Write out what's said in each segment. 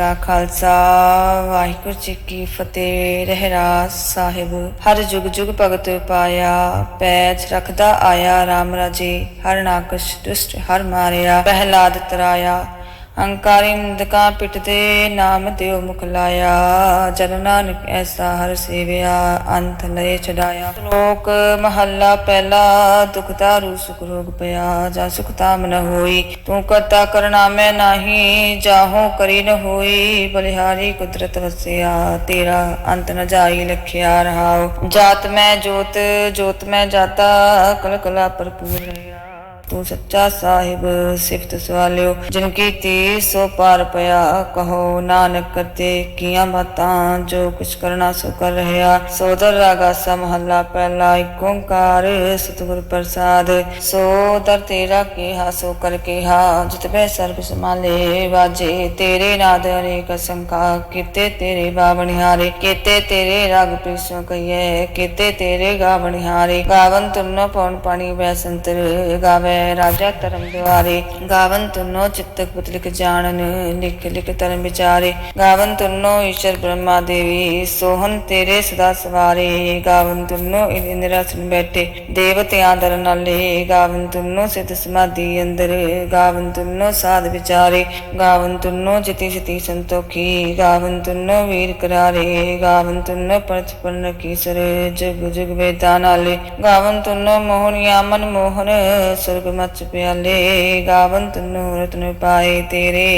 ਕਾ ਖਾਲਸਾ, ਵਾਹਿਗੁਰੂ ਜੀ ਕੀ ਫਤਿਹ ਰਹਿਰਾਸ ਸਾਹਿਬ। ਹਰ ਜੁਗ ਜੁਗ ਭਗਤ ਪਾਇਆ, ਪੈਜ ਰਖਦਾ ਆਇਆ RAM ਰਾਜੇ। ਹਰ ਨਾਕਸ਼ ਦੁਸ਼ਟ ਹਰ ਮਾਰਿਆ ਪਹਿਲਾਦ ਤਰਾਇਆ। ਅੰਕਾਰੀ ਪਿਟ ਦੇ ਨਾਮ ਦਿਓ ਮੁਖ ਲਾਇਆ। ਜਨ ਨਾਨਕ ਐਸਾ ਹਰ ਸੇਵਿਆ, ਅੰਤ ਲਏ ਛਡਾਇਆ। ਸ਼ਲੋਕ ਮਹੱਲਾ ਪਹਿਲਾ, ਦੁਖ ਦਾਰੂ, ਸੁਖ ਰੋਗ ਪਿਆ, ਜਾ ਸੁਖ ਤਾਮ ਨ ਹੋਈ। ਤੂੰ ਕਰਤਾ ਕਰਨਾ ਮੈਂ ਨਾਹੀ, ਜਾਹੋ ਕਰੀ ਨ ਹੋਈ। ਬਲਿਹਾਰੀ ਕੁਦਰਤ ਵਸਿਆ, ਤੇਰਾ ਅੰਤ ਨ ਜਾਈ ਲਖਿਆ ਰਹਾਉ। ਜਾਤ ਮੈਂ ਜੋਤ ਜੋਤ ਮੈਂ ਜਾਤਾ ਕਲ ਕਲਾ ਭਰਪੂਰ ਰਿਹਾ ਤੂੰ ਸੱਚਾ ਸਾਹਿਬ ਸਿਫਤ ਸਵਾਲਿਓ, ਜਿਨ ਕੀਤੀ ਸੋ ਪਾਰ ਪਿਆ। ਕਹੋ ਨਾਨਕ ਕਰਤੇ ਕੀਆਂ ਬਾਤਾਂ ਜੋ ਕੁਛ ਕਰਨਾ ਸੋ ਕਰ ਰਹਿਆ ਸੋਦਰ ਰਾਗਾ ਸਾ ਪਹਿਲਾ ਏਕ ਓੰਕਾਰ ਸਤਿਗੁਰ ਪ੍ਰਸਾਦ। ਸੋ ਦਰ ਤੇਰਾ ਕੀਹਾ, ਸੋ ਕਰ ਕੀਹਾ, ਜਿਤ ਬੈ ਸਰਬ ਸਮਾਲੇ ਵਾਜੇ ਤੇਰੇ ਨਾਦ ਅਨੇਕ ਸੰਖਾ ਕੀਤੇ ਤੇਰੇ ਬਾਵਣਿਹਾਰੇ ਕੀਤੇ ਤੇਰੇ ਰਾਗ ਪ੍ਰਿਸੋ ਕਹੀਏ ਕੀਤੇ ਤੇਰੇ ਗਾਵਣਿਹਾਰੇ ਗਾਵਨ ਤੁਨੋ ਪਉਣ ਪਾਣੀ ਵੈ ਸੰਤਰ ਗਾਵੇ। ਰਾਜਾ ਧਰਮ ਦੁਆਰੇ, ਗਾਵਨ ਤੁਨੋ ਚਿਤਕ ਪੁਤਲਿਕ ਜਾਣਨ, ਲਿਖ ਲਿਖ ਧਰਮ ਵਿਚਾਰੇ। ਗਾਵਨ ਤੁਨੋ ਈਸ਼ਰ ਬ੍ਰਹਮਾ ਦੇਵੀ ਸੋਹਨ ਤੇਰੇ ਸਦਾ ਸਵਾਰੇ। ਗਾਵਨ ਤੁਨੋ ਇੰਦਰਾ ਬੈਠੇ ਦੇਵਤਿਆਂ ਦਰ ਨਾਲੇ। ਗਾਵਨ ਤੁਨੋ ਸਿਧ ਸਮਾਧੀ ਅੰਦਰ, ਗਾਵਨ ਤੁਨੋ ਸਾਧ ਵਿਚਾਰੇ। ਗਾਵਨ ਤੁਨੋ ਜਿਤੀ ਜਿਤੀ ਸੰਤੋਖੀ, ਗਾਵਨ ਤੁਨੋ ਵੀਰ ਕਰਾਰੇ। ਗਾਵਨ ਤੁਨੋ ਪਰਚ ਪਰਨ ਕੀ ਸਰ ਜਗ ਜਗ ਵੇਦਾਂ ਨਾਲੇ। ਗਾਵਨ ਤੁਨੋ ਮੋਹਨੀਆ ਮਨ ਮੋਹਨ ਸੁਰਗ ਮਚ ਪਿਆਲੇ ਗਾਵਨ ਤੁਨੋ ਰਤਨ ਪਾਏ ਤੇਰੇ।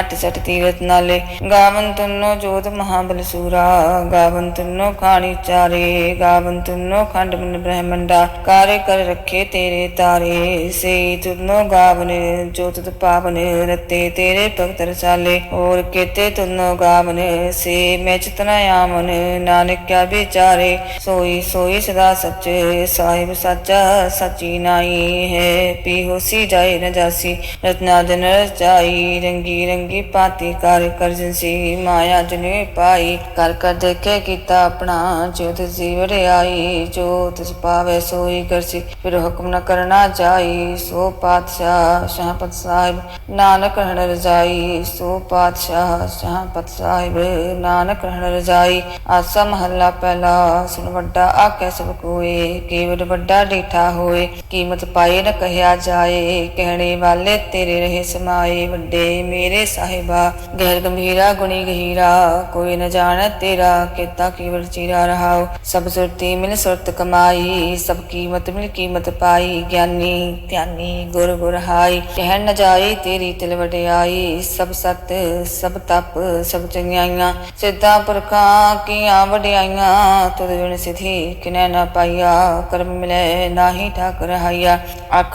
ਅਟ ਸਟ ਤੀਰਤ ਨਾਲੇ ਗਾਵਨ ਤੁਨੋ ਜੋਤ ਮਹਾਬਲ ਸੂਰਾ ਗਾਵਨ ਤੁਨੋ ਖਾਣੀ ਚਾਰੇ ਗਾਵਨ ਤੁਨੋ ਖੰਡ ਮਨ ਬ੍ਰਹਮੰਡਾ। ਕਾਰੇ ਕਰ ਰੱਖੇ ਤੇਰੇ ਤਾਰੇ ਸੇ ਤੁਨੋ ਗਾਵਨ, ਜੋਤ ਤੁਧ ਪਾਵਨ ਰਤੇ। ਤੇਰੇ ਭਗਤ ਰਸਾਲੇ, ਹੋਰ ਕੀਤੇ ਤੁਨੋ ਗਾਵਨ? ਸੇ ਮੈਂ ਚਿਤਨਾ ਆਮਨ ਨਾਨਕ ਕਿਆ ਵਿਚਾਰੇ। ਸੋਈ ਸੋਈ ਸਦਾ ਸੱਚ, ਸਾਹਿਬ ਸਾਚਾ ਸਚੀ ਨਾਈ ਹੈ। ਪੀ ਹੋਸੀ ਜਾਏ ਨ ਜਾਸੀ ਰਤਨਾ ਦਿਨ ਰਚਾਈ ਰੰਗੀ ਰੰਗੀ ਪਾਤੀ ਕਰ ਕਰ ਜਿਨਸੀ ਮਾਇਆ ਜਨੇ ਪਾਈ ਕਰ ਕਰ ਦੇਖੇ ਕੀਤਾ ਆਪਣਾ ਜੋ ਤਿਸ ਜੀਵ ਆਈ ਜੋ ਤਿਸ ਪਾਵੇ ਸੋਈ ਕਰਸੀ ਫਿਰ ਹੁਕਮ ਨ ਕਰਨਾ ਜਾਈ, ਸੋ ਪਾਤਸ਼ਾਹ ਸ਼ਾਹਪਤ ਸਾਹਿਬ, ਨਾਨਕ ਹਣ ਰਜਾਈ, ਸੋ ਪਾਤਸ਼ਾਹ ਸ਼ਾਹਪਤ ਸਾਹਿਬ, ਨਾਨਕ ਹਣ ਰਜਾਈ, ਆਸਾ ਮਹੱਲਾ ਪਹਿਲਾ, ਸੁਣ ਵੱਡਾ ਆਖੇ ਸਭ ਕੋਏ, ਕੇਵਲ ਵੱਡਾ ਡੀਠਾ ਹੋਏ, ਕੀਮਤ ਪਾਏ ਨ ਕਹਿਆ ਜਾਏ, ਕਹਿਣੇ ਵਾਲੇ ਤੇਰੇ ਰਹੇ ਸਮਾਏ। ਵੱਡੇ ਮੇਰੇ ਸਾਹਿਬਾ ਗਹਿਰ ਗੰਭੀਰਾ ਗੁਣੀ ਗਹੀਰਾ। ਕੋਈ ਨ ਜਾਣ ਤੇਰਾ, ਕੀਤਾ ਕੇਵਲ ਚੀਰਾ ਰਹਾਉ। ਸਭ ਸੁਰਤੀ ਮਿਲ ਸੁਰਤ ਕਮਾਈ, ਸਭ ਕੀਮਤ ਮਿਲ ਕੀਮਤ ਪਾਈ। ਗਿਆਨੀ, ਧਿਆਨੀ, ਗੁਰ ਗੁਰ ਹਾਈ ਕਹਿਣ ਨ ਜਾਈ ਤੇਰੀ ਤਿਲ ਵਡਿਆਈ। ਸਭ ਸਤ, ਸਭ ਤਪ, ਸਭ ਚੰਗਿਆਈਆਂ। ਸਿੱਧਾ ਪੁਰਖਾਂ ਕੀਆਂ ਵਡਿਆਈਆਂ। ਤੁਧ ਵਿਣ ਸਿਧੀ ਕਿਨੈ ਨ ਪਾਈਆ। ਕਰਮ ਮਿਲੇ ਨਾਹੀ ਠਾਕੁਰ ਹਾਈਆ।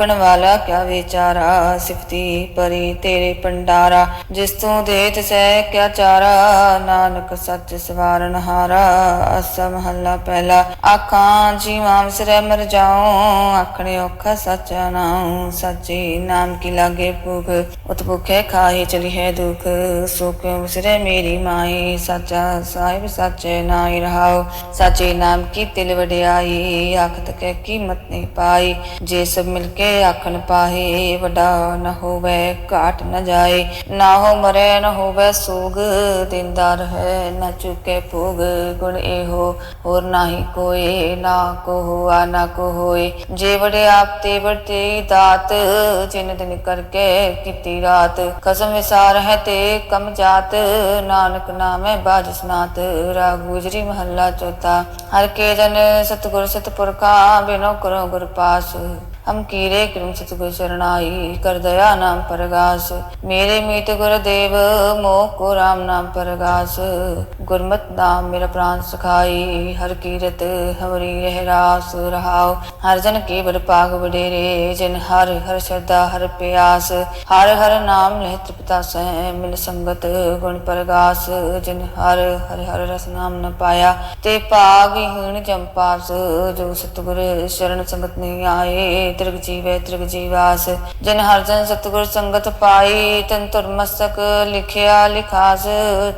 ਆਖਣ ਵਾਲਾ ਕਿਆ ਵਿਚਾਰਾ, ਸਿਫਤੀ ਪਰੀ ਤੇਰੇ ਪੰਡਾਰਾ ਜਿਸ ਤੂੰ ਦੇ ਤਿਸੈ ਕਿਆ ਚਾਰਾ, ਨਾਨਕ ਸੱਚ ਸਵਾਰਨ ਹਾਰਾ। ਅਸ ਮਹੱਲਾ ਪਹਿਲਾ। ਆਖਾਂ, ਜੀਵਾਂ ਵਿਸਰੈ ਮਰ ਜਾਉ। ਆਖਣੇ ਔਖਾ ਸੱਚਾ ਨਾਉ ਸੱਚੇ ਨਾਮ ਕੀ ਲਾਗੇ ਭੁਖ ਉਤ ਭੁਖੇ ਖਾਏ ਚਲੀ ਹੈ ਦੁਖ। ਸੋ ਕਿਉ ਮੇਰੀ ਮਾਈ ਸੱਚਾ ਸਾਹਿਬ ਸੱਚੇ ਨਾਈ ਰਹਾਉ। ਸੱਚੇ ਨਾਮ ਕੀ ਤਿਲ ਵਡਿਆਈ? ਆਖਤ ਕੇ ਕੀਮਤ ਨਹੀਂ ਪਾਈ? ਜੇ ਸਭ ਮਿਲ ਕੇ ਆਖਣ ਪਾਹੇ ਵੱਡਾ ਨ ਹੋਵੇ, ਘਾਟ ਨ ਜਾਏ। ਨਾ ਹੋ ਮਰੇ, ਨ ਹੋਵੇ ਸੋਗ ਦਿੰਦਾਰ ਹੈ ਨ ਚੁਕੇ ਭੋਗ। ਗੁਣ ਇਹੋ, ਹੋਰ ਨਾਹੀ ਕੋਏ, ਨਾ ਕੋ ਹੁਆ ਨਾ ਕੋ ਹੋਏ ਜੇ ਵੜੇ ਆਪ ਤੇ ਵਰਤੇ ਦਾਤ, ਜਿਨ ਦਿਨ ਕਰਕੇ ਕੀਤੀ ਰਾਤ। ਕਸਮ ਵਿਸਾਰ ਹੈ ਤੇ ਕਮ ਜਾਤ, ਨਾਨਕ ਨਾਮੈ ਬਾਜ ਸਨਾਤ। ਰਾਗ ਗੁਜਰੀ ਮਹੱਲਾ ਚੌਥਾ, ਹਰ ਕੇ ਜਨ ਸਤਿਗੁਰ ਸਤਿਪੁਰਖਾ, ਬਿਨੋ ਕਰੋ ਗੁਰ ਪਾਸ। ਹਮ ਕੀਰੇ ਕਿਰਮ ਸਤਿਗੁਰ ਸਰਣਾਈ ਕਰ ਦਇਆ ਨਾਮ ਪਰਗਾਸ। ਮੇਰੇ ਮੀਤ ਗੁਰਦੇਵ, ਮੋਹ ਕੋ ਰਾਮ ਨਾਮ ਪਰਗਾਸ। ਗੁਰਮਤ ਨਾਮ ਮੇਰਾ ਪ੍ਰਾਨ ਸਖਾਈ, ਹਰ ਕੀਰਤ ਹਵਰੀ ਰਹਿ ਰਾਸ। ਰਹਾਉ, ਹਰ ਜਨ ਕੀ ਬੜ ਪਾਗ ਵਡੇਰੇ, ਜਿਨ ਹਰ ਹਰ ਸ਼ਰਦਾ ਹਰ ਪਿਆਸ। ਹਰ ਹਰ ਨਾਮ ਲਹਿ ਤ੍ਰਿਪਤਾ ਸਹਿ, ਮਿਲ ਸੰਗਤ ਗੁਣ ਪਰਗਾਸ। ਜਿਨ ਹਰ ਹਰ ਹਰ ਰਸ ਨਾਮ ਨ ਪਾਇਆ, ਤੇ ਭਾਗ ਹੀਣ ਜੰਪਾਸ ਜੋ ਸਤਿਗੁਰ ਸ਼ਰਨ ਸੰਗਤ ਨਹੀਂ ਆਏ ਤਿਰਗ ਜੀਵੇ ਤਿਰਗ ਜੀਵਾਸ ਜਿਨ ਹਰ ਜਨ ਸਤਗੁਰ ਸੰਗਤ ਪਾਈ ਤਨ ਤੁਰ ਮਸਤਕ ਲਿਖਿਆ ਲਿਖਾਸ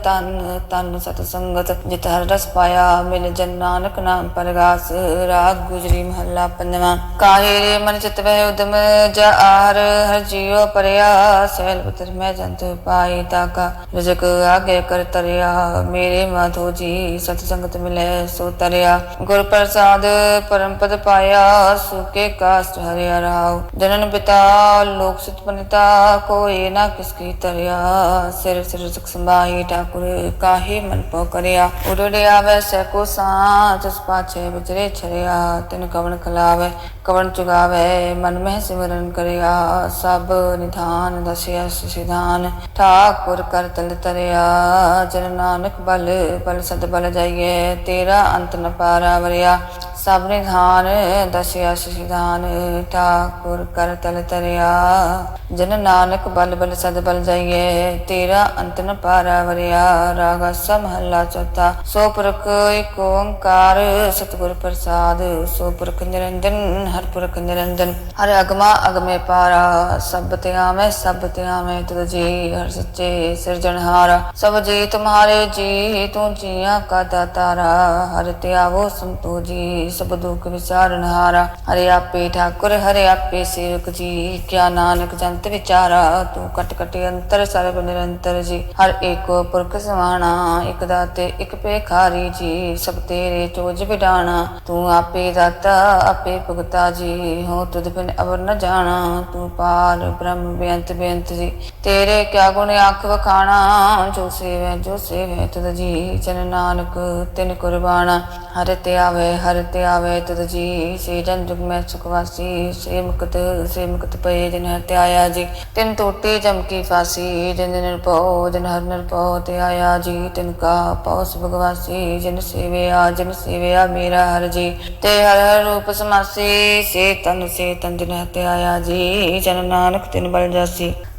ਤਨ ਤਨ ਸਤ ਸੰਗਤ ਜਿਤ ਹਰ ਰਸ ਪਾਇਆ ਮਿਲ ਜਨ ਨਾਨਕ ਨਾਮ ਪਰਗਾਸ ਰਾਗ ਗੁਜਰੀ ਮਹੱਲਾ ਪੰਜਵਾਂ ਕਾਹੇ ਰੇ ਮਨ ਚਿਤ ਵਹਿ ਉਦਮ ਜਾ ਆਰ ਹਰ ਜੀਉ ਪਰਿਆ ਸੈਲ ਪੁੱਤਰ ਮੈਂ ਜੰਤ ਪਾਈ ਤਾਕਾ ਰਜਕ ਆਗੇ ਕਰ ਤਰਿਆ ਮੇਰੇ ਮਾਧੋ ਜੀ ਸਤ ਸੰਗਤ ਮਿਲੇ ਸੋ ਤਰਿਆ ਗੁਰ ਪ੍ਰਸਾਦ ਪਰਮ ਪਦ ਪਾਇਆ ਸੁਕੇ ਕਾਸਟ ਹਰਿਆ ਰਾਉ ਜਨਨ ਪਿਤਾ ਲੋਕ ਸੁਤ ਪਨਿਤਾ ਕੋਈ ਨਾ ਕਿਸ ਕੀ ਤਰਿਆ। ਸਿਰ ਸਿਰ ਸੁਖ ਸੰਭਾਈ ਠਾਕੁਰ, ਕਾਹੇ ਮਨ ਪੋ ਕਰਿਆ। ਉਡੜੇ ਆਵੇ ਸੈ ਕੋ ਸਾਚ ਜਸ ਪਾਛੇ ਵਿਚਰੇ ਛਰਿਆ। ਤਿਨ ਕਵਣ ਖਲਾਵੇ, ਕਵਣ ਚੁਗਾਵੇ, ਮਨ ਮਹਿ ਸਿਮਰਨ ਕਰਿਆ। ਸਭ ਨਿਧਾਨ ਦਸਿਆ ਸਿਧਾਨ, ਠਾਕੁਰ ਕਰ ਤਲ ਤਰਿਆ। ਜਨ ਨਾਨਕ ਬਲ ਬਲ ਸਦ ਬਲ ਜਾਈਏ ਤੇਰਾ ਅੰਤ ਨ ਪਾਰਾ ਵਰਿਆ। ਸਭ ਨਿਧਾਨ ਦਸਿਆ ਸਿਧਾਨ ਠਾਕੁਰ ਕਰ ਤਲ ਤਰਿਆ ਜਨ ਨਾਨਕ ਬਲ ਬਲ ਸਦ ਬਲ ਜਾਈਏ ਤੇਰਾ ਅੰਤ ਨ ਪਾਰਾ ਵਰਿਆ ਰਾਗਾ ਸਮਹੱਲਾ ਚੌਥਾ ਸੋ ਪੁਰਖ ਏਕ ਓੰਕਾਰ ਸਤਿਗੁਰ ਪ੍ਰਸਾਦ ਸੋ ਪੁਰਖ ਨਿਰੰਜਨ ਹਰ ਪੁਰਖ ਨਿਰੰਜਨ ਹਰ ਅਗਮਾ ਅਗਮੇ ਪਾਰਾ ਸਭ ਤੇ ਆਵੇਂ ਸਭ ਤੇ ਆਵੇਂ ਤੁਧ ਜੀ ਹਰ ਸੱਚੇ ਸਿਰਜਣਹਾਰਾ ਸਭ ਜੀ ਤੁਮਹਾਰੇ ਜੀ ਤੂੰ ਜੀਆਂ ਕਾ ਦਾਤਾਰਾ ਹਰ ਤੇ ਆਵੋ ਸੰਤੋ ਜੀ ਸਭ ਦੁਖ ਵਿਚਾਰਨਹਾਰਾ ਹਰੇ ਆਪੇ ਠਾਕੁਰ ਹਰੇ ਆਪੇ ਸੇਵਕ ਜੀ, ਕਿਆ ਨਾਨਕ ਜੰਤ ਵਿਚਾਰਾ, ਤੂੰ ਕਟ ਕਟ ਅੰਤਰ ਸਰਬ ਨਿਰੰਤਰ ਜੀ। ਹਰ ਏਕੋ ਪੁਰਖ ਸਮਾਣਾ ਇਕ ਦਾਤੇ, ਇਕ ਪੇਖਾਰੀ ਜੀ, ਸਭ ਤੇਰੇ ਚੋਜ ਵਿਡਾਣਾ। ਤੂੰ ਆਪੇ ਦਾਤਾ, ਆਪੇ ਭੁਗਤਾ ਜੀ, ਹੋ ਤੁਧ ਬਿਨ ਅਵਰ ਨ ਜਾਣਾ। ਤੂੰ ਪਾਰ ਬ੍ਰਹਮ ਬੇਅੰਤ ਬੇਅੰਤ ਜੀ। ਤੇਰੇ ਕਿਆ ਗੁਣ ਅੱਖ ਵਖਾਣਾ, ਜੋ ਸੇਵੈ, ਜੋ ਸੇਵੇ ਤੁਧ ਜੀ ਚਨ ਨਾਨਕ ਤਿਨ ਕੁਰਬਾਨਾ ਹਰ ਤੇ ਆਵੇ, ਹਰ ਤੇ ਆਵੇ, ਤੁਧ ਜੀ ਸੇ ਜਨ ਜੁਗ ਮੈਂ ਸੁਖ ਵਾਸੀ ਸੇ ਮੁਕਤ ਸੇ ਮੁਕਤ ਪਏ ਜਨ ਹਰ ਤੇ ਆਇਆ ਜੀ। ਤਿਨ ਟੋਟੇ ਜਮ ਕੀ ਫਾਸੀ, ਜਨ ਜਨ ਨਿਰਭਉ ਜਨ ਹਰ ਨਿਰਭਉ ਤੇ ਆਇਆ ਜੀ। ਤਿਨ ਕਾ ਪਉਸ ਭਗਵਾਸੀ ਜਨ ਸੇਵਿਆ ਜਨ ਸੇਵਿਆ ਮੇਰਾ ਹਰ ਜੀ। ਤੇ ਹਰ ਹਰ ਰੂਪ ਸਮਾਸੀ, ਸੇ ਤਨ ਸੇ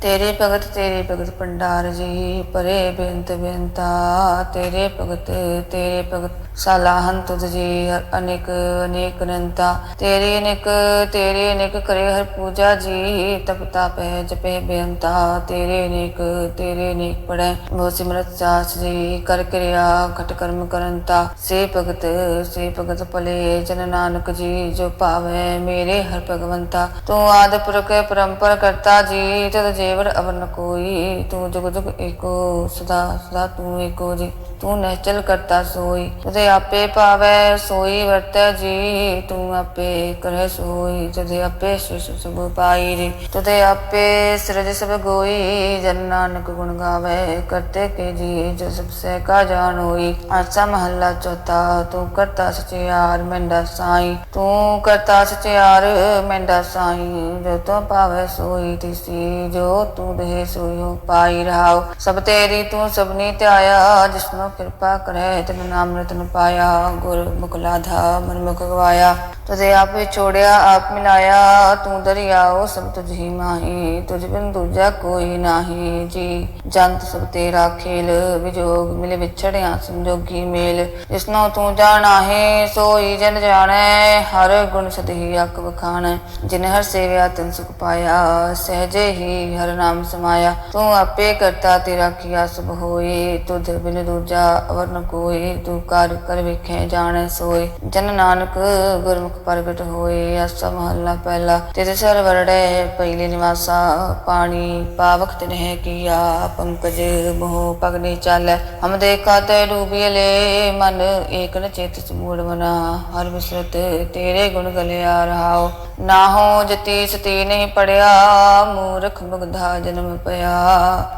ਤੇਰੇ ਭਗਤ ਤੇਰੇ ਭਗਤ ਭੰਡਾਰ ਜੀ ਪਰੇ ਬੇਅੰਤ ਬੇਅੰਤਾ ਤੇਰੇ ਭਗਤ ਤੇਰੇ ਭਗਤ ਸਲਾਹਨ ਤੁਧ ਜੀ, ਅਨੇਕ ਅਨੇਕ ਅਨੰਤਾ। ਤੇਰੇ ਅਨੇਕ ਤੇਰੇ ਅਨੇਕ ਕਰੇ ਹਰ ਪੂਜਾ ਜੀ, ਤਪ ਤਾਪੈ ਜਪੇ ਬੇਅੰਤਾ। ਤੇਰੇ ਅਨੇਕ ਤੇਰੇ ਅਨੇਕ ਪੜੈ ਬੋ ਸਿਮਰਤ ਸਾਸ ਜੀ, ਕਰ ਕਿਰਿਆ ਖਟ ਕਰਮ ਕਰੰਤਾ। ਸੇ ਭਗਤ ਸੇ ਭਗਤ ਭਲੇ ਜਨ ਨਾਨਕ ਜੀ, ਜੋ ਭਾਵੇ ਮੇਰੇ ਹਰ ਭਗਵੰਤਾ। ਤੂੰ ਆਦਿ ਪੁਰਖ ਪਰੰਪਰ ਕਰਤਾ ਜੀ, ਤਦ ਜੇਵਰ ਅਵਨ ਕੋਈ, ਤੂੰ ਜੁਗ ਜੁਗ ਏਕੋ, ਸਦਾ ਸਦਾ ਤੂੰ ਏਕੋ ਜੀ। ਤੂੰ ਨਿਹਚਲ ਕਰਤਾ ਸੋਈ ਤੁਦੇ ਆਪੇ ਪਾਵੈ ਸੋਈ ਵਰਤੈ ਜੀ। ਤੂੰ ਆਪੇ ਕਰੈ ਸੋਈ ਤੁਦੇ ਆਪੇ ਸਿਸ ਸਭ ਪਾਈ ਜੀ। ਤੁਦੇ ਆਪੇ ਸਿਰਜ ਸਭ ਗੋਈ, ਜਨ ਨਾਨਕ ਗੁਣ ਗਾਵੇ, ਕਰਤੇ ਕੇ ਜੀ, ਜੋ ਸਭ ਸੇ ਕਾ ਜਾਣ ਹੋਈ। ਆਸਾ ਮਹੱਲਾ ਚੌਥਾ, ਤੂੰ ਕਰਤਾ ਸਚਿਆਰ ਮੈਂਡਾ ਸਾਈ। ਤੂੰ ਕਰਤਾ ਸਚਿਆਰ ਮੈਂਡਾ ਸਾਈ। ਜੋ ਤੂੰ ਪਾਵੈ ਸੋਈ, ਤਿਸੀ ਜੋ ਤੂੰ ਦੇ ਸੋਇਓ ਪਾਈ ਰਹਾਉ ਸਭ ਤੇਰੀ ਤੂੰ ਸਭਨੀ ਧਿਆਇਆ ਜਿਸਨੂੰ ਕਿਰਪਾ ਕਰੇ, ਤਨ ਨਾਮ ਰਤਨ ਪਾਇਆ, ਗੁਰ ਮੁਕਲਾਧਾ ਮਨ ਮੁਖ ਗਵਾਇਆ। ਤੁਝੇ ਆਪੇ ਛੋੜਿਆ, ਆਪ ਮਿਲਾਇਆ, ਤੂੰ ਦਰਿਆਓ, ਸਭ ਤੁਝ ਹੀ ਮਾਹੀ, ਤੁਝ ਬਿਨ ਦੂਜਾ ਕੋਈ ਨਾਹੀ। ਜੀ ਜੰਤ ਸਭ ਤੇਰਾ ਖੇਲ, ਵਿਜੋਗ ਮਿਲੇ ਵਿਛੜਿਆ, ਸੰਜੋਗੀ ਮੇਲ। ਜਿਸਨੂੰ ਤੂੰ ਜਾਣਾ ਹੈ ਸੋਈ ਜਨ ਜਾਣੈ, ਹਰ ਗੁਣ ਸਦਹੀ ਅਕ ਵਖਾਣੈ। ਜਿਨ ਹਰ ਸੇਵਿਆ, ਤਨ ਸੁਖ ਪਾਇਆ, ਸਹਜੇ ਹੀ ਹਰ ਨਾਮ ਸਮਾਇਆ। ਤੂੰ ਆਪੇ ਕਰਤਾ ਤੇਰਾ ਕੀਆ ਸਭ ਹੋਏ। ਤੁਧ ਬਿਨ ਦੂਜਾ ਅਵਰ ਨ ਕੋਏ। ਤੂੰ ਕਰ ਕਰ ਵੇਖੇ ਜਾਣੈ ਸੋਏ। ਜਨ ਨਾਨਕ ਗੁਰਮੁਖ ਪ੍ਰਗਟ ਹੋਏ। ਅਸਾ ਮਹੱਲਾ ਪਹਿਲਾ। ਤੇਰੇ ਸਰ ਵਰੜੇ ਪਹਿਲੇ ਨਿਵਾਸਾ। ਪਾਣੀ ਪਾਵਕ ਤਿਨਹਿ ਕੀਆ। ਪੰਕਜ ਮੋਹ ਪਗਨੀ ਚਾਲੈ। ਹਮ ਦੇਖਾ ਤੇ ਡੂਬੀਲੇ ਮਨ ਏਕ ਨ ਚੇਤ ਸਮੂੜ ਮਨਾ। ਹਰ ਵਿਸਰਤ ਤੇਰੇ ਗੁਣ ਗਲਿਆ ਰਹਾਓ ਨਾ ਹੋ ਜਤੀ ਸਤੀ ਨਹੀਂ ਪੜਿਆ। ਮੂਰਖ ਮੁਗਧਾ ਜਨਮ ਪਿਆ।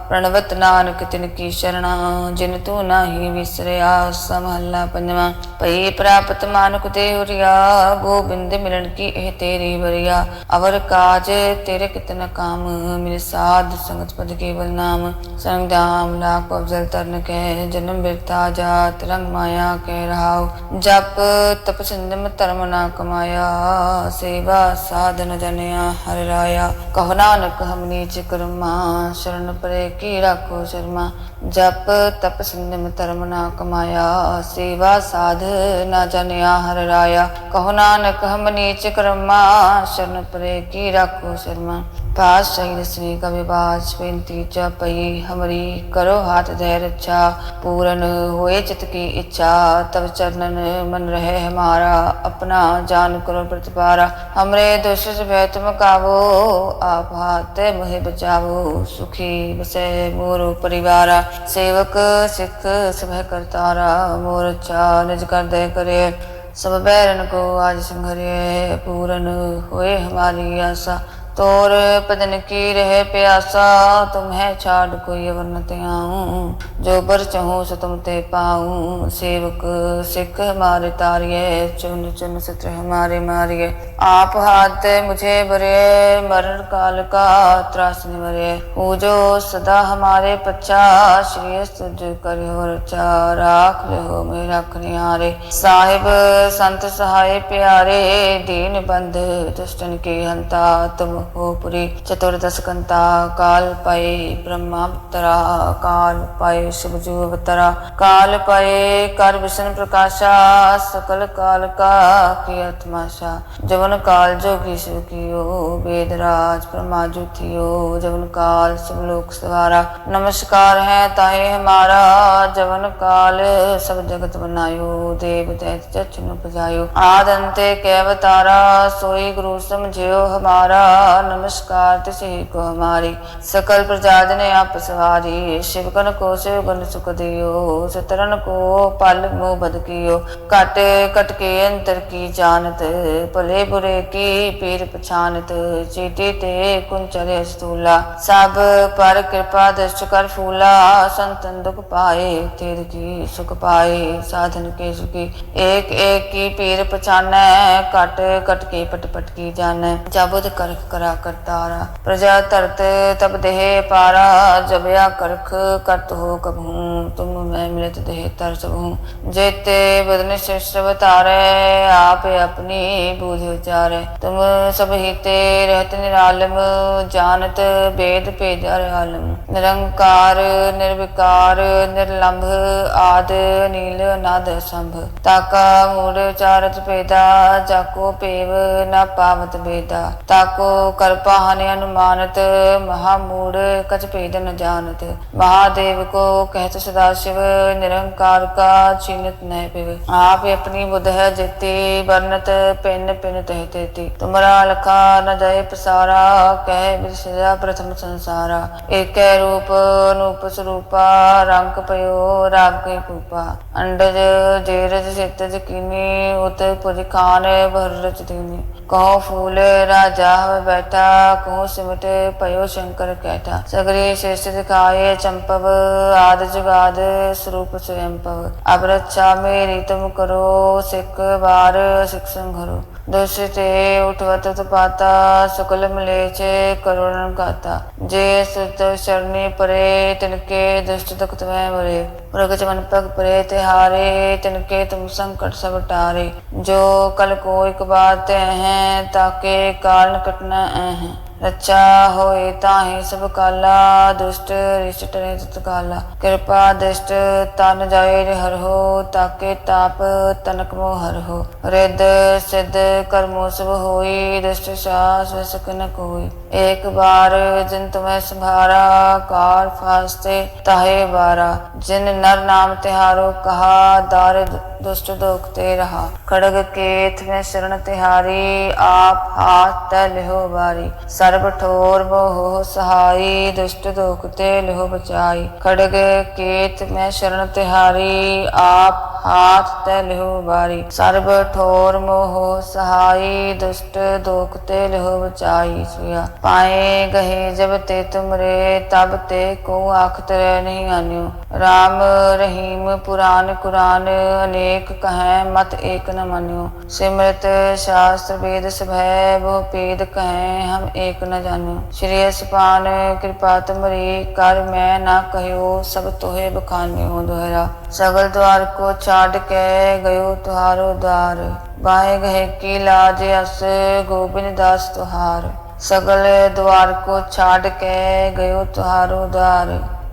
ਪ੍ਰਣਵਤ ਨਾਨਕ ਤਿਨ ਕੀ ਸ਼ਰਣਾ, ਜਿਨ ਤੂੰ ਨਾਹੀ ਵਿਸਰਿਆ ਸਮਹੱਲਾ ਪੰਜਵਾਂ। ਭਈ ਪ੍ਰਾਪਤ ਮਾਨੁਕ ਤੇ ਹੁਰੀਆ ਗੋਬਿੰਦ ਮਿਲਣ ਕੀ ਇਹ ਤੇਰੀ ਬਰੀਆ ਅਵਰ ਕਾਜ ਤੇਰੇ ਕਿਤਨ ਕਾਮ, ਮਿਲ ਸਾਧ ਸੰਗਤ ਪਦ ਕੇਵਲ ਨਾਮ। ਸੰਗ ਦਾਮ ਲਾਖ ਅਫਜ਼ਲ ਤਰਨ ਕੇ ਜਨਮ ਬਿਰਤਾ ਜਾਤ ਰੰਗ ਮਾਇਆ ਕਹਿ ਰਹਾਉ। ਜਪ ਤਪ ਸੰਜਮ ਧਰਮ ਨਾ ਕਮਾਇਆ, ਸੇਵਾ ਸਾਧਨ ਜਨਿਆ ਹਰਿ ਰਾਇਆ। ਕਹ ਨਾਨਕ ਹਮ ਨੀਚ ਕਰਮਾ, ਸ਼ਰਨ ਪਰੇ ਕੀ ਰਾਖੋ ਸ਼ਰਮਾ। ਜਪ, ਤਪ ਸੰਜਮ ਧਰਮ ਨਾ ਕਮਾਇਆ, ਸੇਵਾ ਸਾਧ ਨਾ ਜਨਿਆ ਹਰ ਰਾਇਆ। ਕਹੋ ਨਾਨਕ ਹਮ ਨੀਚ ਕਰਮਾ, ਸ਼ਰਨ ਪਰੇ ਕੀ ਰਾਖੋ ਸ਼ਰਮਾ। पास शहीद श्री कविवास बिन तीजा पई हमरी करो हाथ दय रक्षा पूरन होए चित की इच्छा तब चरणन मन रहे हमारा अपना जान करो प्रतिपारा हमरे दुष्ट भय तुम कावो आप हाथ मुहे बचावो सुखी बसे मोरो परिवारा सेवक सिख सभय करतारा मोर अच्छा निज कर दय करे सब बैरन को आज संघरे पूरन होए हमारी आशा तोर पदन की रहे प्यासा तुम्हें छाड़ कोई अवर न त्याऊं। जो बर चाहूँ सो तुम ते पाऊँ। सेवक सिख हमारे तारिये चुन चुन सत्र हमारे मारिये आप हाथ मुझे भरे मरण काल का त्रास निवरे हो जो सदा हमारे पच्छा श्री तुझ करियो रचा। राख लियो मेरा रखने हारे साहिब, संत सहाय प्यारे, दीन बंध दुष्टन की हंता। तुम हो पुरी चतुर्दश कंता काल पाए ब्रह्मावतरा काल पाए शिवजू अवतरा काल पाए कर विष्णु प्रकाशा सकल काल का किया तमाशा जवन काल जोगी शिव कियो वेदराज ब्रह्मा जू थियो जवन काल सब लोक सवारा नमस्कार है ताहे हमारा जवन काल सब जगत बनायो देव दैत चक्षु उपजायो आद अंते कैवतारा सोई गुरु समझियो हमारा ਓੰਕਾਰ ਨਮਸਕਾਰ ਤਿਸੇ ਕੋ ਹਮਾਰੀ ਸਕਲ ਪ੍ਰਜਾ ਜਨੇ ਆਪ ਸਵਾਰੀ। ਸ਼ਿਵ ਕਨ ਕੋ, ਸਿਵ ਗੁਣ ਸੁਖ ਦਿਓ। ਸਤਰਨ ਕੋ, ਪਲ ਮੋ ਬਦ ਕੀਓ। ਕਟ ਕਟ ਕੇ ਅੰਤਰ ਕੀ ਜਾਣਤ? ਭਲੇ ਬੁਰੇ ਕੀ ਪੀਰ ਪਛਾਨਤ? ਚੀਤੇ ਤੇ ਕੁੰਚਲੇ ਸਤੂਲਾ। ਸਭ ਪਰ ਕਿਰਪਾ ਦਰਸ਼ ਕਰ ਫੂਲਾ। ਸੰਤਨ ਦੁਖ ਪਾਏ, ਤੇਰ ਕੀ ਸੁਖ ਪਾਏ, ਸਾਧਨ ਕੇ ਸੁਖੀ। ਏਕ ਏਕ ਕੀ ਪੀਰ ਪਛਾਨੈ ਕਟ ਕਟ ਕੇ ਪਟ ਪਟ ਕੀ ਜਾਣੈ। ਜਬਦ ਕਰਖ ਕਰ करा करतारा। प्रजा तरत तब देह पारा, जबया करख करत हो कभू तुम मैं मिलत देह तर सबहू। जेते बदन शिष्ट बतारे आप अपनी बूझ उचारे। तुम सब हिते रहत निरालम, जानत वेद भेद आलम। निरंकार, निर्विकार, निर्लंभ, आद, नील, नाद, संभ। ताका मूड चारत पेदा, जाको पेव, न पावत बेदा। ताको कल्पा हनि अनुमानत महामूड कच भेद न जानत महादेव को कहत सदा शिव निरंकार का छीनत न पिव आप अपनी बुध है जिति वर्णत पिन पिन तह तेती तुमरा लखा न जय पसारा कह विसरा प्रथम संसारा एक रूप अनूप स्वरूपा रंग पयो राग के पूपा अंडज जेरज सितज किनी उत पुज खान भर रच दीनी कहो फूल राजा हवे बैठा कहो सिमट पयो शंकर कैठा सगरे श्रेष्ठ दिखाए चंपव आद जुगाद स्वरूप स्वयं पव अब रक्षा मेरी तुम करो सिख बार सिख संघरो દોષિતે ઉઠવત તપાતા સકલ મિલે છે કરુણ ગાતા જે સુત શરણી પરે તનકે દુષ્ટ દુખત વੈ મરે પ્રગજ મન પગ પરે તે હારે તનકે તુમ સંકટ સબ ટારે જો કલ કો એક બાત હૈ તાકે કારણ કટના હૈ ਰਚਾ ਹੋਏ ਤਾਂ ਹੀ ਸਭ ਕਾਲਾ, ਦੁਸ਼ਟ ਰਿਸ਼ਟ ਨੇ ਤਤ ਕਾਲਾ। ਕਿਰਪਾ ਦਿਸ਼ਟ, ਤਨ ਜਾਏ ਹਰ ਹੋ, ਤਾਕੇ ਤਾਪ ਤਨਕ ਮੋ ਹਰ ਹੋ। ਰਿਦ ਸਿਧ ਕਰਮੋ ਸਭ ਹੋਈ, ਦੁਸ਼ਟ ਸਾਸ ਵਸਕ ਨ ਕੋਈ। एक बार जिन तुम्हें संभारा कार फास्ते ताहे बारा जिन नर नाम तिहारो कहा दार दुष्ट दोखते रहा खड़ग केथ में शरण तिहारी आप हाथ तय लिहो बारी सर्ब ठोर मोह सहाई दुष्ट दोखते लिहो बचाई खड़ग केत में शरण तिहारी आप हाथ तय लिहो बारी सर्ब ठोर मोह सहाई दुष्ट दोखते लिहो बचाई सुया पाए गहे जब ते तुमरे तब ते को आखत रह नहीं आन्यो राम रहीम पुराण कुरान अनेक कहें मत एक न मान्यो सिमरत शास्त्र वेद सभय वो पेद कहें हम एक न जान्यो श्री पान कृपा तुमरी कर मैं ना कहो सब तोहे बखान्यो दोहरा सगल द्वार को छाड़ के गयो तुहारो द्वार बाहे गहे की लाज अस गोबिंद दास तुहार सगल द्वार को छाड़ के गयो तुहारो द्वार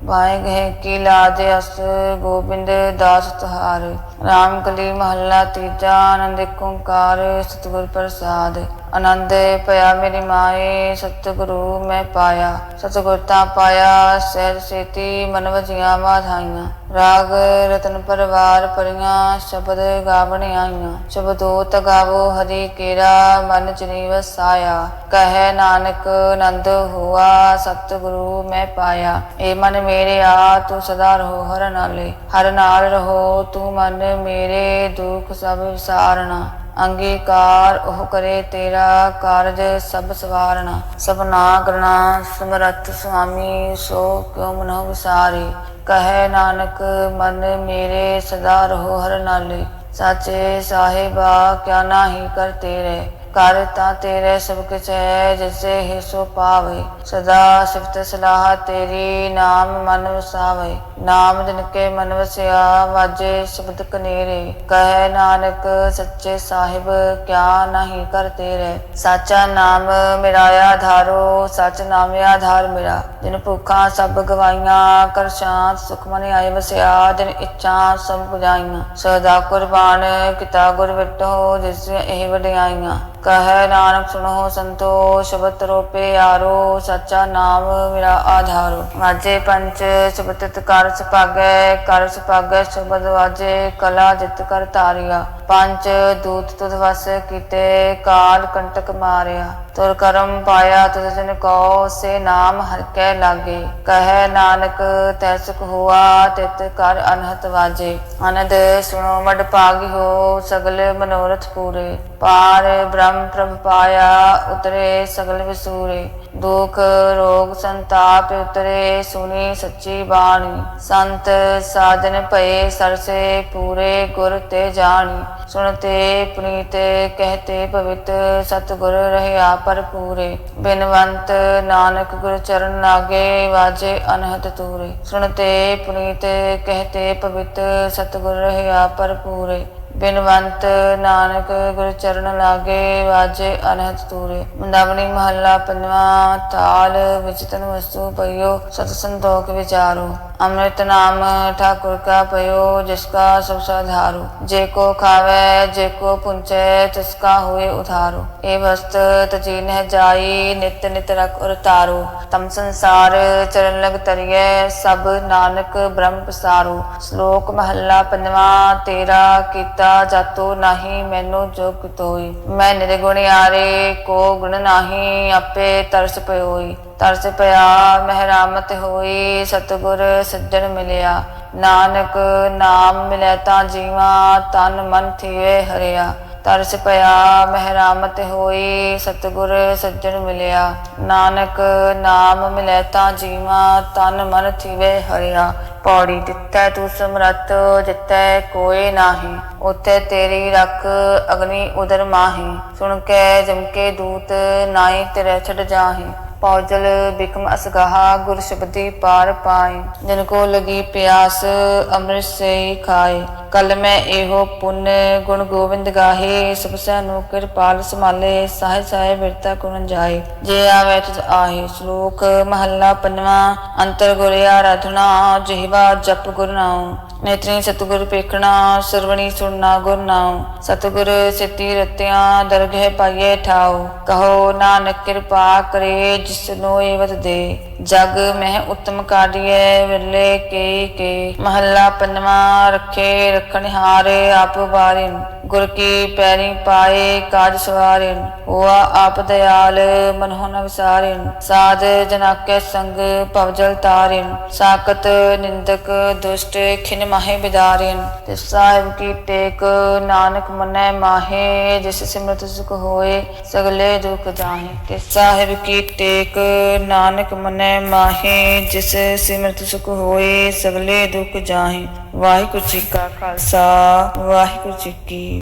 भाए गए की लाज अस गोबिंद दास तुहार राम कली महला तीजा आनंद एक ओंकार सतगुर प्रसाद ਆਨੰਦ ਪਿਆ ਮੇਰੀ ਮਾਏ ਸਤਿਗੁਰੂ ਮੈਂ ਪਾਇਆ। ਸਤਿਗੁਰ ਤਾਂ ਪਾਇਆ, ਸਹਿਜ ਸੇਤੀ ਮਨ ਵਜੀਆਂ ਮਾਧਾਈਆਂ ਰਾਗ ਰਤਨ ਪਰਵਾਰ ਪਰੀਆਂ, ਸ਼ਬਦ ਗਾਵਣ ਆਈਆਂ। ਸ਼ਬਦੋ ਤਗਾਵੋ ਹਰੀ ਕੇਰਾ, ਮਨ ਚਨੀ ਵਸਾਇਆ ਕਹੈ ਨਾਨਕ, ਆਨੰਦ ਹੋਆ, ਸਤਿਗੁਰੂ ਮੈਂ ਪਾਇਆ। ਏ ਮਨ ਮੇਰੇ ਆ, ਤੂੰ ਸਦਾ ਰਹੋ ਹਰ ਨਾਲੇ। ਹਰ ਨਾਲ ਰਹੋ, ਤੂੰ ਮਨ ਮੇਰੇ, ਦੁੱਖ ਸਭ ਵਿਸਾਰਣਾ ਅੰਗੀਕਾਰ ਉਹ ਕਰੇ ਤੇਰਾ ਕਾਰਜ ਸਭ ਸਵਾਰਣਾ ਸਭਨਾ ਕਰਨਾ ਸਮਰੱਥ ਸੁਆਮੀ, ਸੋ ਕਿਉ ਮਨੋ ਵਿਸਾਰੇ? ਕਹੈ ਨਾਨਕ, ਮਨ ਮੇਰੇ ਸਦਾ ਰਹੋ ਹਰ ਨਾਲੇ, ਸਾਚੇ ਸਾਹਿਬਾ, ਕਿਆ ਨਾਹੀ ਕਰ ਤੇਰੇ? ਕਰ ਤਾਂ ਤੇਰੇ ਸਭ ਕੁਛ ਹੈ ਜਿਸੇ ਹੀ ਸੋ ਪਾਵੇ। ਸਦਾ ਸਿਫਤ ਸਲਾਹ ਤੇਰੀ ਨਾਮ ਮਨ ਵਸਾਵੇ। ਨਾਮ ਜਿਨ ਕੇ ਮਨ ਵਸਿਆ, ਵਾਜੇ ਸ਼ਬਦ ਕਨੇਰੇ। ਕਹੈ ਨਾਨਕ, ਸੱਚੇ ਸਾਹਿਬ, ਕਿਆ ਨਹੀਂ ਕਰ ਤੇਰੇ। ਸਾਚਾ ਨਾਮ ਮੇਰਾ ਆਧਾਰੋ ਸਚ ਨਾਮ ਆਧਾਰ ਮੇਰਾ ਜਿਨ ਭੁੱਖਾਂ ਸਭ ਗਵਾਈਆਂ ਕਰ ਸ਼ਾਂਤ ਸੁਖ ਮਨ ਆਏ ਵਸਿਆ ਦਿਨ ਇੱਛਾ ਸਭ ਪੁਜਾਈਆਂ ਸਦਾ ਕੁਰਬਾਨ, ਕੀਤਾ ਗੁਰ ਵਿਟੋ, ਜਿਸ ਇਹ ਵਡਿਆਈਆਂ। ਕਹ ਨਾਨਕ ਸੁਣੋ ਸੰਤੋ ਸ਼ਬਦ ਰੋਪੇ ਯਾਰੋ ਸੱਚਾ ਨਾਮ ਮੇਰਾ ਆਧਾਰੋ। ਵਾਜੇ ਪੰਚ ਸ਼ਬਦ ਕਰ ਸੁਭਾਗੈ ਕਰ ਸੁਭਾਗੈ ਸ਼ਬਦ ਵਾਜੇ, ਕਲਾ ਜਿਤ ਕਰ ਧਾਰਿਆ। ਪੰਜ ਦੂਤ ਤੁਧ ਵਸ ਕੀਤੇ, ਕਾਲ ਕੰਟਕ ਮਾਰਿਆ। ਤੁਰ ਕਰਮ ਪਾਇਆ ਤੁਧ ਜਨ ਕੋ ਸੇ ਨਾਮ ਹਰ ਕੈ ਲਾਗੇ। ਕਹੈ ਨਾਨਕ, ਤੈ ਸੁਖ ਹੁਆ, ਤਿਤ ਕਰ ਅਨਹਤ ਵਾਜੇ। ਅਨੰਦ ਸੁਣੋ ਮਡ ਭਾਗੀ ਹੋ, ਸਗਲ ਮਨੋਰਥ ਪੂਰੇ। ਪਾਰ ਬ੍ਰਹਮ ਪ੍ਰਭ ਪਾਇਆ, ਉਤਰੇ ਸਗਲ ਵਿਸੂਰੇ। ਦੁਖ, ਰੋਗ, ਸੰਤਾਪ ਉਤਰੇ, ਸੁਣੀ ਸੱਚੀ ਬਾਣੀ। ਸੰਤ ਸਾਧਨ ਭਏ ਸਰਸੇ, ਪੂਰੇ ਗੁਰ ਤੇ ਜਾਣੀ। ਸੁਣਤੇ, ਪੁਨੀਤ, ਕਹਤੇ ਪਵਿੱਤ ਸਤਿਗੁਰ ਰਹਿਆ ਭਰਪੂਰੇ। ਬਿਨਵੰਤ ਨਾਨਕ ਗੁਰ ਚਰਨ ਲਾਗੇ, ਵਾਜੇ ਅਨਹਦ ਤੂਰੇ। ਸੁਣਤੇ, ਪੁਨੀਤ, ਕਹਤੇ ਪਵਿੱਤ ਸਤਿਗੁਰ ਰਹਿਆ ਭਰਪੂਰੇ। ਬਿਨਵੰਤ ਨਾਨਕ ਗੁਰ ਚਰਨ ਲਾਗੇ ਵਾਜੇ ਅਨਹਦ ਤੂਰੇ। ਮੁੰਦਾਵਣੀ ਮਹੱਲਾ ਪੰਜਵਾਂ ਤਾਲ ਵਿਚਤਨ ਵਸਤੂ ਪਈਓ, ਸਤ ਸੰਤੋਖ ਵਿਚਾਰੋ। ਅੰਮ੍ਰਿਤ ਨਾਮ ਠਾਕੁਰ ਕਾ ਪਇਓ, ਜਿਸ ਕਾ ਸਭ ਸਾਧਾਰੂ ਜੇ ਕੋ ਖਾਵੇ, ਜੇ ਕੋ ਪੁੰਚੈ, ਤਿਸ ਕਾ ਹੋਏ ਉਧਾਰੋ। ਇਹ ਵਸਤ ਤਜੀ ਨਹਿ ਜਾਈ, ਨਿਤ ਨਿਤ ਰਖ ਉਰ ਤਾਰੋ। ਤਮ ਸੰਸਾਰ ਚਰਨ ਲਗ ਤਰੀਐ, ਸਭ ਨਾਨਕ ਬ੍ਰਹਮ ਪਸਾਰੋ। ਸ਼ਲੋਕ ਮਹੱਲਾ ਪੰਜਵਾਂ, ਤੇਰਾ ਕੀਤਾ ਜਾਤੋ ਨਾਹੀ, ਮੈਨੂੰ ਜੋ ਕਿਤੋਈ ਮੈਂ ਨਿਰਗੁਣ ਨਿਰਗੁਣਿਆਰੇ ਕੋ ਗੁਣ ਨਾਹੀ, ਆਪੇ ਤਰਸ ਪਇਓਈ ਤਰਸ ਪਿਆ, ਮਹਿਰਾਮਤ ਹੋਈ, ਸਤਿਗੁਰ ਸੱਜਣ ਮਿਲਿਆ। ਨਾਨਕ ਨਾਮ ਮਿਲੈ ਤਾਂ ਜੀਵਾ, ਤਨ ਮਨ ਥੀਵੇ ਹਰਿਆ। ਤਰਸ ਪਿਆ, ਮਹਿਰਾਮਤ ਹੋਈ, ਸਤਿਗੁਰ ਸੱਜਣ ਮਿਲਿਆ। ਨਾਨਕ ਨਾਮ ਮਿਲੈ ਤਾਂ ਜੀਵਾ, ਤਨ ਮਨ ਥੀਵੇ ਹਰਿਆ। ਪੌੜੀ ਦਿੱਤੈ ਤੂੰ ਸਮਰੱਥ, ਜਿੱਤੈ ਕੋਏ ਨਾਹੀ। ਉਤੇ ਤੇਰੀ ਰੱਖ ਅਗਨੀ ਉਦਰ ਮਾਹੀ। ਸੁਣ ਕੇ ਜਮਕੇ ਦੂਤ ਨਾਈ ਤੇਰੇ ਛੱਡ ਜਾਹੀ। ਪੌਜਲ ਬਿਕਮ ਅਸਗਾਹਾ ਗੁਰ ਸ਼ਬਦੀ ਪਾਰ ਪਾਏ ਜਨ ਕੋ ਲਗੀ ਪਿਆਸ ਅੰਮ੍ਰਿਤ ਸੇ ਖਾਏ ਕਲ ਮੈਂ ਇਹੋ ਪੁੰਨ ਗੁਣ ਗੋਬਿੰਦ ਗਾਹੇ, ਸਭ ਸੈਨੋ ਕਿਰਪਾਲ ਸਮਾਲੇ ਸਾਹਿ ਸਾਹਿ ਬਿਰਤਾ ਕੁਨ ਜਾਏ। ਜੇ ਆਵੇ ਤੁਧ ਆਹੇ ਸ਼ਲੋਕ, ਮਹੱਲਾ ਪੰਜਵਾਂ, ਅੰਤਰ ਗੁਰ ਆਰਾਧਨਾ, ਜਿਹਵਾ ਜਪ ਗੁਰ ਨਾਉ। ਨੇਤਰੀ ਸਤਿਗੁਰ ਪੇਖਣਾ, ਸਰਵਣੀ ਸੁਣਨਾ ਗੁਰ ਨਾਉ। ਸਤਿਗੁਰ ਸਿੱਤੀ ਰਤਿਆਂ, ਦਰਗਹਿ ਪਾਈਏ ਠਾਉ। ਕਹੋ ਨਾਨਕ ਕਿਰਪਾ ਕਰੇ, ਜਿਸ ਜਿਸਨੋ ਏਵਤ ਦੇ। ਜਗ ਮਹਿ ਉਤਮ ਕਾਢੀਐ, ਵਿਰਲੇ ਕੇ ਕੇ। ਮਹੱਲਾ ਪੰਜਵਾਂ, ਰੱਖੇ ਰਖਣਹਾਰ ਆਪ ਬਾਰਿਨ ਗੁਰ ਕੀ ਪੈਰੀ ਪਾਏ ਕਾਜ ਸਵਾਰਿਨ, ਹੋਆ ਆਪ ਦਿਆਲ ਮਨਹੁ ਨ ਵਿਸਾਰਿਨ। ਸਾਧ ਜਨਾ ਕੇ ਸੰਗ ਭਵਜਲ ਤਾਰਿਨ ਸਾਕਤ ਨਿੰਦਕ ਦੁਸ਼ਟ ਖਿਨ ਮਾਹੇ ਬਿਦਾਰਿਨ। ਤੇ ਸਾਹਿਬ ਕੀ ਟੇਕ ਨਾਨਕ ਮਨੈ ਮਾਹੇ, ਜਿਸ ਸਿਮਰਤ ਸੁਖ ਹੋਏ ਸਗਲੇ ਦੁਖ ਜਾਹੇ। ਤੇ ਸਾਹਿਬ ਕੀ ਟੇਕ ਨਾਨਕ ਮਨੈ ਮਾਹੇ, ਜਿਸ ਸਿਮਰਤ ਸੁਖ ਹੋਏ ਸਗਲੇ ਦੁਖ ਜਾਹੇ। ਵਾਹਿਗੁਰੂ ਜੀ ਕਾ ਖਾਲਸਾ, ਵਾਹਿਗੁਰੂ ਜੀ ਕੀ